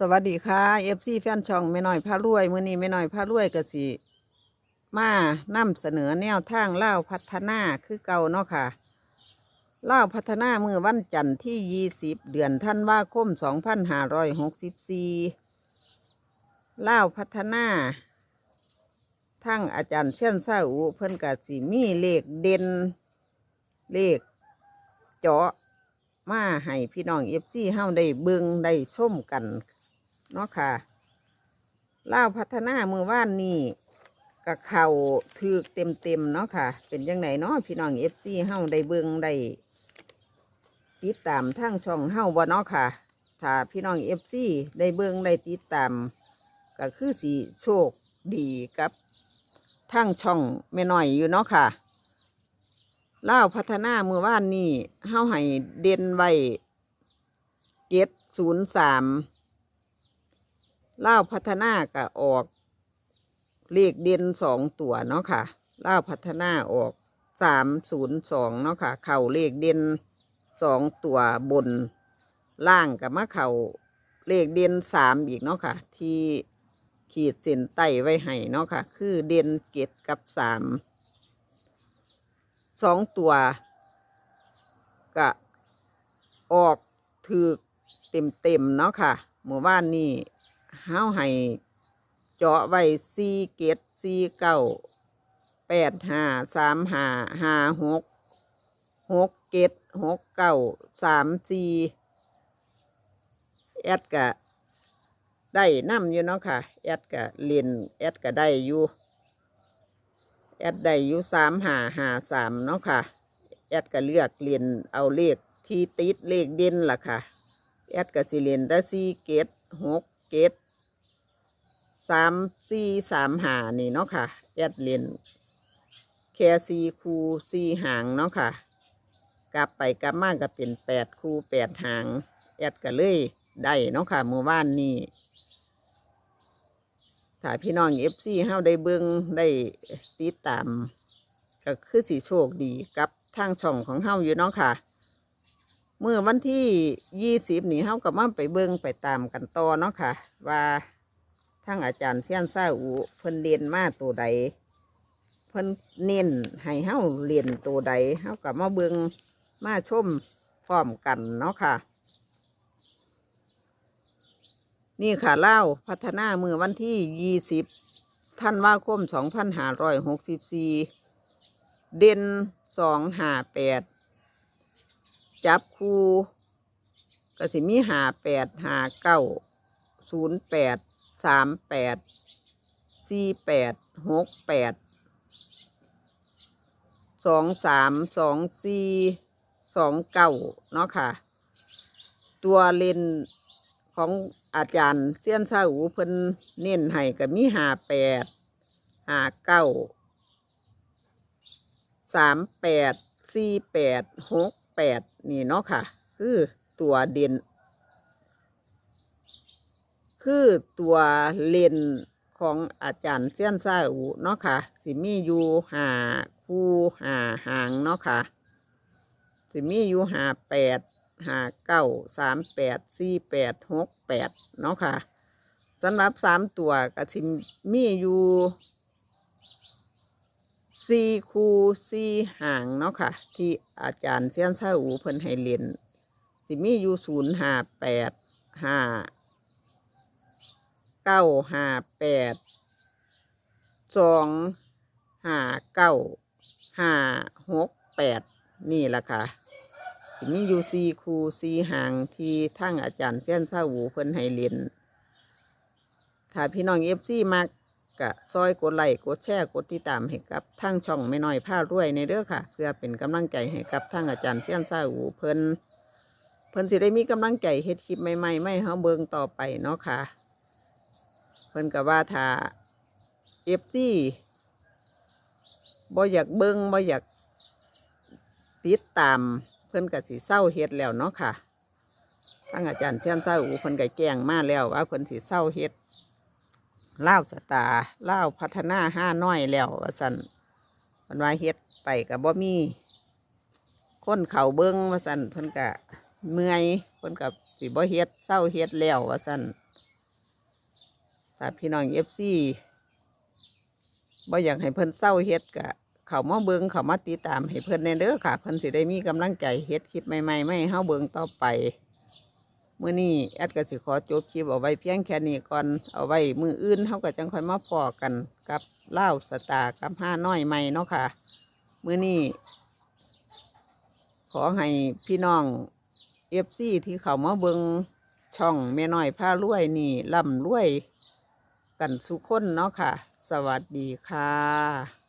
สวัสดีค่ะเอฟซีแฟนช่องไม่น้อยพารวยมือนี้ไม่น้อยพารวยกสิมานำเสนอแนวทางเล่าพัฒนาคือเก่าเนาะค่ะเล่าพัฒนามือวันจันทร์ที่ยี่สิบเดือนธันว่าคมสองพันห้าร้อยหกสิบสี่เล่าพัฒนาทั้งอาจารย์เช่นซาอูเพิ่นกสิมีเลขเด่นเลขเจาะมาให้พี่น้องเอฟซีเฮาได้เบิงได้ชมกัน เนาะค่ะเล่าพัฒนามือว่านนี่กับเข่าถือเต็มเต็มเนาะค่ะ เป็นยังไงเนาะพี่น้องเอฟซีเฮาได้เบิงได้ติดตามทางช่องเฮาบ่เนาะค่ะ ถ้าพี่น้องเอฟซีได้เบิงได้ติดตามก็คือสีโชคดีกับทางช่องแม่น้อยอยู่เนาะค่ะเล่าพัฒนาเมื่อวานนี้เฮาให้เด่นไว้เจ็ดศูนย์สาม เล่าพัฒนาก็ออก เลขเด่นสองตัวเนาะค่ะเล่าพัฒนาออกสามศูนย์สองเนาะค่ะ เข่าเลขเด่นสองตัวบนล่างกับมาเข่าเลขเด่นสามอีกเนาะค่ะ ที่ขีดเส้นใต้ไว้ให้เนาะค่ะ คือเด่นเกตกับสามสองตัวก็ออกถือเต็มเต็มๆเนาะค่ะหมู่บ้านนี่ เฮาให้เจาะไว้สี่เกตสี่เก้าแปดห้าสามห้าห้าหกหกเกตหกเก้าสามสี่แอดกะได้น้ำอยู่เนาะค่ะ แอดกะเรียนแอดกะได้อยู่แอดได้อยู่สามหาหาสามเนาะค่ะ แอดก็เลือกเรียนเอาเลขที่ติดเลขเด่นล่ะค่ะ แอดก็สิเรียนได้สี่เกตหกเกต สามสี่สามหานี่เนาะค่ะแอดเรียนแค่สี่คูสี่หางเนาะค่ะ กลับไปกลับมาก็เป็นแปดคูแปดหาง แอดก็เลยได้เนาะค่ะเมื่อวานนี้ถ้าพี่น้องเอฟซีเฮาได้เบิ่งได้ติดตาม ก็คือสีโชคดีกับทางช่องของเฮาอยู่เนาะค่ะเมื่อวันที่ยี่สิบนี่เฮาก็มาไปเบิ่งไปตามกันต่อเนาะค่ะ ว่า ทางอาจารย์เซียนซ่าอูเพิ่นเรียนมาตัวใด เพิ่นเน้นให้เฮาเรียนตัวใดเฮาก็มาเบิงมาชมพร้อมกันเนาะค่ะ นี่ค่ะเล่าพัฒนามือวันที่ยี่สิบท่านว่าคมสองพันห้าร้อยหกสิบสี่เด่นสองหาแปดจับคูกสิมีหาแปดหาเก้าศูนย์แปด สามแปดสี่แปดหกแปดสองสามสองสี่สองเก้าเนาะค่ะ ตัวเลนของอาจารย์เซียนซาอูเพิ่นเน้นให้ก็มีหาแปดหาเก้าสามแปดสี่แปดหกแปดนี่เนาะค่ะ คือตัวเด่น คือตัวเลนของอาจารย์เซียนซาอูเนาะค่ะ สิมีอยู่หาคู่หาหางเนาะค่ะ สิมีอยู่หาแปดหาเก้าสามแปดสี่แปดหกแปดเนาะค่ะสำหรับสามตัวก็สิมีอยู่สี่คูสี่หางเนาะค่ะ ที่อาจารย์เซียนซาอูเพิ่นให้เรียนสิมีอยู่ศูนย์หาแปดห้า เก้าห้าแปดสองห้าเก้าห้าหกแปดนี่แหละค่ะมีอยู่สี่คูสี่หางที่ทั้งอาจารย์เซียนซาหูเพิ่นให้เรียนถ้าพี่น้องเอฟซีมากกะซอยกดไลค์กดแชร์กดติดตามให้กับทั้งช่องไม่น้อยผ้ารวยในเด้อค่ะ เพื่อเป็นกำลังใจให้กับทั้งอาจารย์เซียนซาหูเพิ่นเพิ่นสิได้มีกำลังใจเฮ็ดคลิปใหม่ๆไม่เฮาเบิงต่อไปเนาะค่ะ พิ่นก็ว่าถ้าเอฟซีบ่อยากเบิงบ่อยากติดตาม เพิ่นก็สิเศร้าเฮ็ดแล้วเนาะค่ะทั้งอาจารย์เชียนเศร้าอูเพิ่นก็แจ้งมาแล้วว่าเพิ่นสิเศร้าเฮ็ดเล่าสตาเล่าพัฒนาห้าน้อยแล้วว่าซั่นเพิ่นว่าเฮ็ดไปก็บ่มีคนเข่าเบิ่งว่าซั่นเพิ่นก็เมื่อยเพิ่นก็สิบ่เฮ็ดเศร้าเฮ็ดแล้วว่าซั่น ถ้าพี่น้องเอฟซีบ่อยากให้เพิ่นเศร้าเฮ็ดกะเขามาเบิงเขามาติดตามให้เพิ่นแน่เด้อค่ะ เพิ่นสิได้มีกำลังใจเฮ็ดคลิปใหม่ๆไม่ให้เฮาเบิงต่อไปเมื้อนี้แอดก็สิขอจบคลิปเอาไว้เพียงแค่นี้ก่อนเอาไว้มืออื่นเฮาก็จังค่อยมาพอกันกับเล่าสตาร์กับห้าน้อยใหม่เนาะค่ะเมื้อนี้ขอให้พี่น้องเอฟซีที่เขามาเบิงช่องแม่น้อยผ้ารวยนี่ร่ำรวย กันสุขคนเนาะค่ะ สวัสดีค่ะ